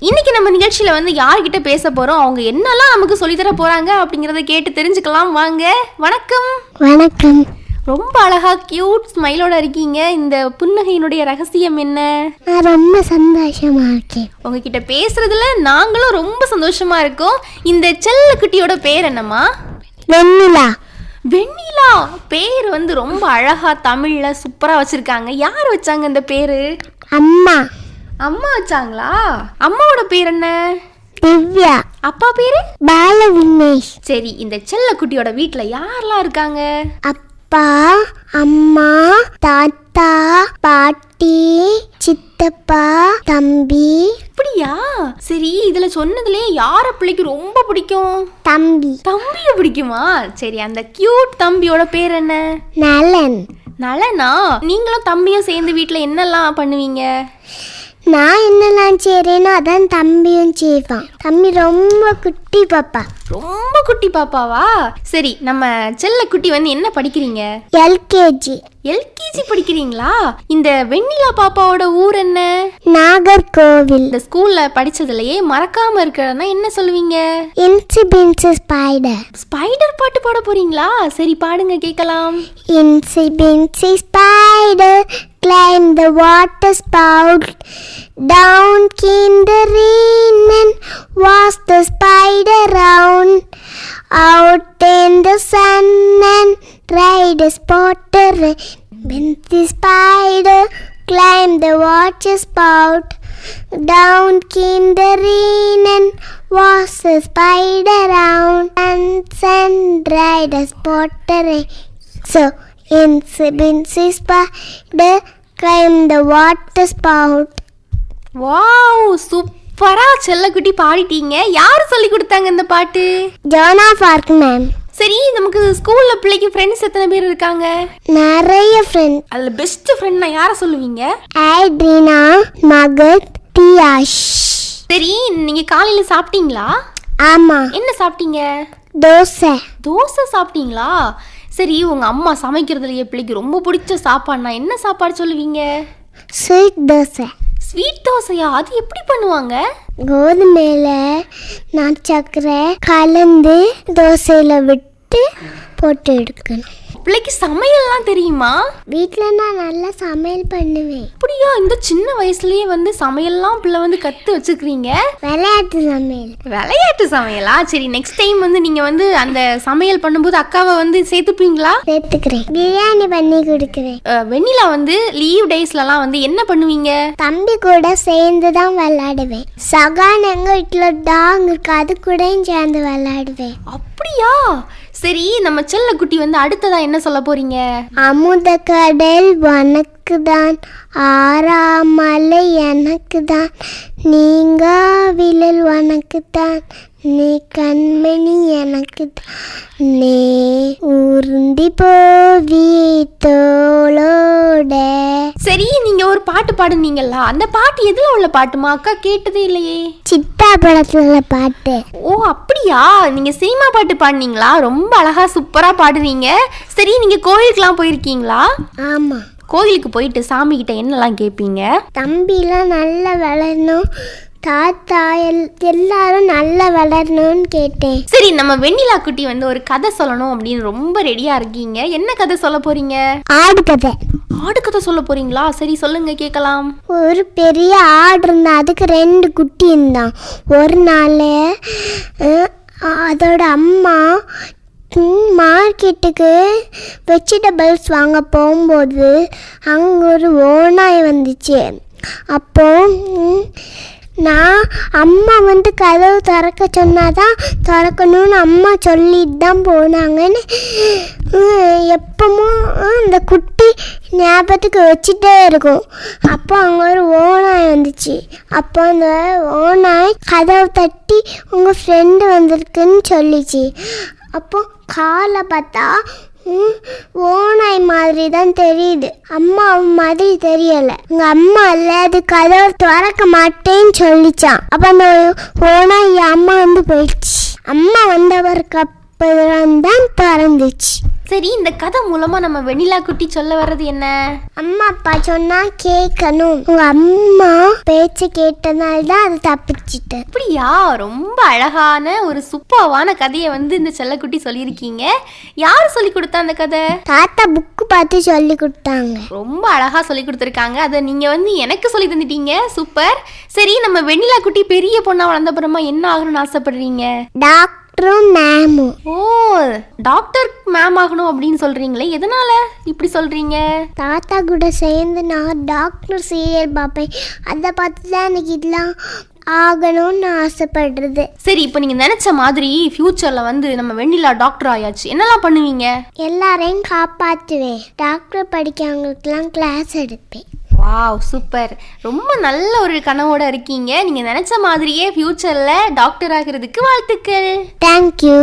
இன்னைக்கு நம்ம நிகழ்ச்சியில வந்து யார்கிட்ட பேச போறோம்? அவங்க என்னெல்லாம் நமக்கு சொல்லித் தர போறாங்க அப்படிங்கறத கேட்டு தெரிஞ்சுக்கலாம். வாங்க. வணக்கம். வணக்கம். ரொம்ப அழகா கியூட் ஸ்மைலோட இருக்கீங்க. இந்த புன்னகையினுடைய ரகசியம் என்ன? ரொம்ப சந்தோஷமா இருக்கேன். உங்ககிட்ட பேசுறதுல நாங்களும் ரொம்ப சந்தோஷமா இருக்கோம். இந்த செல்ல குட்டியோட பேர் என்னம்மா? வெண்ணிலா. வெண்ணிலா. பேர் வந்து ரொம்ப அழகா தமிழ்ல சூப்பரா வச்சிருக்காங்க. யார் வச்சாங்க இந்த பேரு? அம்மா. அம்மா வச்சாங்களா? அம்மாவோட பேர் என்ன? திவ்யா. அப்பா பேரு? பால விக்னேஷ் சரி இந்த செல்ல குட்டியோட வீட்ல யாரெல்லாம் இருக்காங்க? அப்பா அம்மா தாத்தா பாட்டி சித்தப்பா தம்பி. அப்படியா? சரி இதுல சொன்னதுலயே யார பிள்ளைக்கு ரொம்ப பிடிக்கும்? தம்பி. தம்பிய பிடிக்குமா? சரி அந்த கியூட் தம்பியோட பேர் என்ன? நலன். நலனா? நீங்களும் தம்பியும் சேர்ந்து வீட்ல என்னெல்லாம் பண்ணுவீங்க? நான் என்னெல்லாம் செய்கிறேனோ அதான் தம்பியும் செய்வான். தம்பி ரொம்ப குட்டி பாப்பா. ரொம்ப குட்டி பாப்பாவா? சரி நம்ம செல்ல குட்டி வந்து என்ன படிக்கிறீங்க? எல்கேஜி. எல்கேஜி படிக்கிறீங்களா? இந்த வெண்ணிலா பாப்பாவோட ஊர் என்ன? நாகர்கோவில். இந்த ஸ்கூல்ல படிச்சதுலயே மறக்காம இருக்கிறதுனா என்ன சொல்லுவீங்க? இன்சிபின்சி ஸ்பைடர். ஸ்பைடர் பாட்டு பாட போறீங்களா? சரி பாடுங்க கேட்கலாம். Incy Bincy Spider climbed the water spout. Down came the rain and washed the spider round. Out in the sun and dried the spot rain. the Spider climbed the water spout. Down came the rain and washed the spider round. And sun dried the spot So So, Incy Spider climbed the water spout. Wow சூப்பரா செல்லக்குட்டி பாடிட்டீங்க. யார் சொல்லி கொடுத்தாங்க இந்த பாட்டு? Jona Park ma'am. சரி நமக்கு ஸ்கூல்ல பிள்ளைக்கு ஃப்ரெண்ட்ஸ் எத்தனை பேர் இருக்காங்க? நிறைய ஃப்ரெண்ட் அதுல பெஸ்ட் ஃப்ரெண்ட்னா யார சொல்லுவீங்க? ஐட்ரினா மகத் டியாஷ் சரி நீங்க காலையில சாப்பிட்டீங்களா? ஆமா. என்ன சாப்பிட்டீங்க? தோசை. தோசை சாப்பிட்டீங்களா? சரி உங்க அம்மா சமைக்கிறதுலயே பிள்ளைக்கு ரொம்ப பிடிச்ச சாப்பாடுனா என்ன சாப்பாடு சொல்லுவீங்க? ஸ்வீட் தோசை. ஸ்வீட் தோசையா? அது எப்படி பண்ணுவாங்க? கோதுமையில நான் சக்கரை கலந்து தோசையில விட்டு போட்டு எடுக்கணும். பிள்ளைக்கு சமையல்லாம் தெரியுமா? வீட்டில் நான் நல்லா சமையல் பண்ணுவேன். அப்படியா? இந்த சின்ன வயசுலயே வந்து சமையல்லாம் பிள்ளை வந்து கத்து வச்சுக்கிறீங்க? விளையாட்டு சமையல். விளையாட்டு சமையலா? சரி நெக்ஸ்ட் டைம் வந்து நீங்க வந்து அந்த சமையல் பண்ணும்போது அக்காவை வந்து சேர்த்துப்பீங்களா? சேர்த்துக்கிறேன். பிரியாணி பண்ணி கொடுக்குறேன். வெண்ணிலா வந்து லீவ் டேஸ்லலாம் வந்து என்ன பண்ணுவீங்க? தம்பி கூட சேர்ந்து தான் விளையாடுவேன். சகான் எங்க வீட்டில் டாங் இருக்கு அது கூடயும் சேர்ந்து விளையாடுவேன். அப்படியா? சரி நம்ம செல்ல குட்டி வந்து அடுத்ததா என்ன சொல்ல போறீங்க? அமுத கடல் உனக்கு தான் ஆறாமலை எனக்கு தான் நீங்க விழல் உனக்கு தான் நீ கண்மணி எனக்கு தான் நீ உருண்டி போவி தோளோட. சரி நீங்க ஒரு பாட்டு பாடுனீங்கல்ல அந்த பாட்டு எதுல உள்ள பாட்டுமா அக்கா கேட்டதே இல்லையே. சித்தா படத்துல பாட்டு. ஓ அப்படியா? நீங்க சினிமா பாட்டு பாடுனீங்களா? ரொம்ப அழகா சூப்பரா பாடுறீங்க சரி நீங்க கோயிலுக்குலாம் போயிருக்கீங்களா? ஆமா. கோயிலுக்கு போயிட்டு சாமி கிட்ட என்னெல்லாம் கேட்பீங்க தம்பிலாம் நல்லா வளரணும். தாத்தா எல் எல்லாரும் நல்லா வளரணும்னு கேட்டேன். சரி நம்ம வெண்ணிலா குட்டி வந்து ஒரு கதை சொல்லணும் அப்படின்னு ரொம்ப ரெடியா இருக்கீங்க. என்ன கதை சொல்ல போறீங்க? ஆடு கதை. ஆடு கதை சொல்ல போறீங்களா? சரி சொல்லுங்க கேட்கலாம். ஒரு பெரிய ஆடு இருந்தா அதுக்கு ரெண்டு குட்டி இருந்தான். ஒரு நாள் அதோட அம்மா மார்க்கெட்டுக்கு வெஜிடபிள்ஸ் வாங்க போகும்போது அங்கே ஒரு ஓநாய் வந்துச்சு. அப்போ நான் அம்மா வந்து கதவு திறக்க சொன்னாதான் திறக்கணும்னு அம்மா சொல்லிட்டு தான் போனாங்கன்னு ஹம், எப்பவும் குட்டி ஞாபகத்துக்கு வச்சுட்டே இருக்கும். அப்போ அங்கே ஒரு ஓநாய் வந்துச்சு. அப்போ அந்த ஓநாய் கதவை தட்டி உங்கள் ஃப்ரெண்டு வந்திருக்குன்னு சொல்லிச்சு. அப்போ காலை பார்த்தா ஓனாய் ஓநாய் மாதிரி தான் தெரியுது. அம்மா மாதிரி தெரியல. உங்க அம்மா இல்ல அது கதவு திறக்க மாட்டேன்னு சொல்லிச்சான். அப்ப அந்த ஓனாய் அம்மா வந்து போயிடுச்சு. அம்மா வந்தவருக்கு அப்புறம் தான் திறந்துச்சு சரி இந்த கதை மூலமா நம்ம வெண்ணிலா குட்டி சொல்ல வர்றது என்ன? அம்மா அப்பா சொன்னா கேட்கணும். உங்க அம்மா பேச்ச கேட்டனால தான் அது தப்பிச்சிட்டேன் அப்படியா? ரொம்ப அழகான ஒரு சூப்பர்வான கதையை வந்து இந்த செல்லக்குட்டி சொல்லியிருக்கீங்க. யார் சொல்லி கொடுத்தா அந்த கதை? தாத்தா புக்கு பார்த்து சொல்லி கொடுத்தாங்க. ரொம்ப அழகா சொல்லி கொடுத்துருக்காங்க. அதை நீங்க வந்து எனக்கு சொல்லி தந்துட்டீங்க. சூப்பர். சரி நம்ம வெண்ணிலா குட்டி பெரிய பொண்ணா வளர்ந்த அப்புறமா என்ன ஆகணும்னு ஆசைப்படுறீங்க? டாக்டரும் மேமும் ஓ டாக்டர் மேம் ஆகணும் அப்படின்னு சொல்றீங்களே எதனால இப்படி சொல்றீங்க? தாத்தா கூட சேர்ந்து நான் டாக்டர் சீரியல் பார்ப்பேன். அதை பார்த்து தான் எனக்கு இதெல்லாம் ஆகணும்னு ஆசைப்படுறது. சரி இப்போ நீங்க நினைச்ச மாதிரி ஃபியூச்சர்ல வந்து நம்ம வெண்ணிலா டாக்டர் ஆயாச்சு. என்னெல்லாம் பண்ணுவீங்க? எல்லாரையும் காப்பாற்றுவேன். டாக்டர் படிக்கிறவங்களுக்கெல்லாம் கிளாஸ் எடுப்பேன். வாவ் சூப்பர் ரொம்ப நல்ல ஒரு கனவோட இருக்கீங்க. நீங்க நினைச்ச மாதிரியே ஃபியூச்சர்ல டாக்டர் ஆகிறதுக்கு வாழ்த்துக்கள். தேங்க்யூ